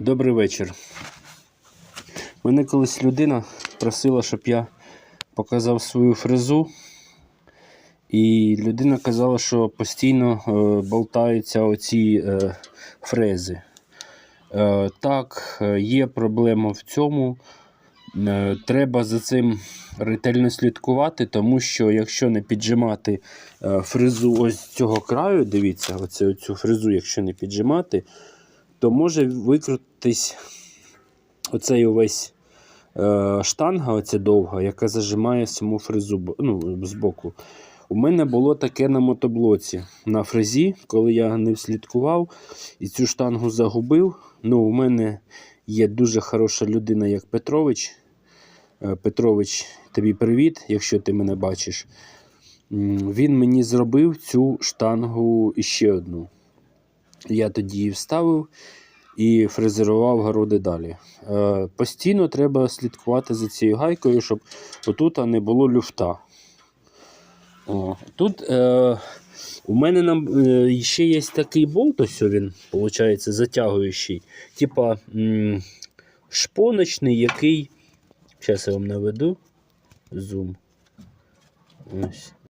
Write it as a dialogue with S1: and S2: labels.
S1: Добрий вечір. Мене колись людина просила, щоб я показав свою фрезу. І людина казала, що постійно е, болтаються оці е, фрези. Е, так, е, є проблема в цьому. Е, треба за цим ретельно слідкувати, тому що якщо не піджимати е, фрезу ось цього краю, дивіться, оце, оцю фрезу, якщо не піджимати, то може викрутитись оцей увесь е, штанга, оця довга, яка зажимає саму фрезу ну, збоку. У мене було таке на мотоблоці на фрезі, коли я не слідкував і цю штангу загубив. Ну, у мене є дуже хороша людина, як Петрович. Е, Петрович, тобі привіт, якщо ти мене бачиш. Він мені зробив цю штангу іще одну. Я тоді її вставив і фрезерував городи далі. Е, постійно треба слідкувати за цією гайкою, щоб отут не було люфта. О, тут е, у мене нам, е, ще є такий болт, ось він, виходить, затягуючий. Типа шпоночний, який. Зараз я вам наведу. Зум. Ось.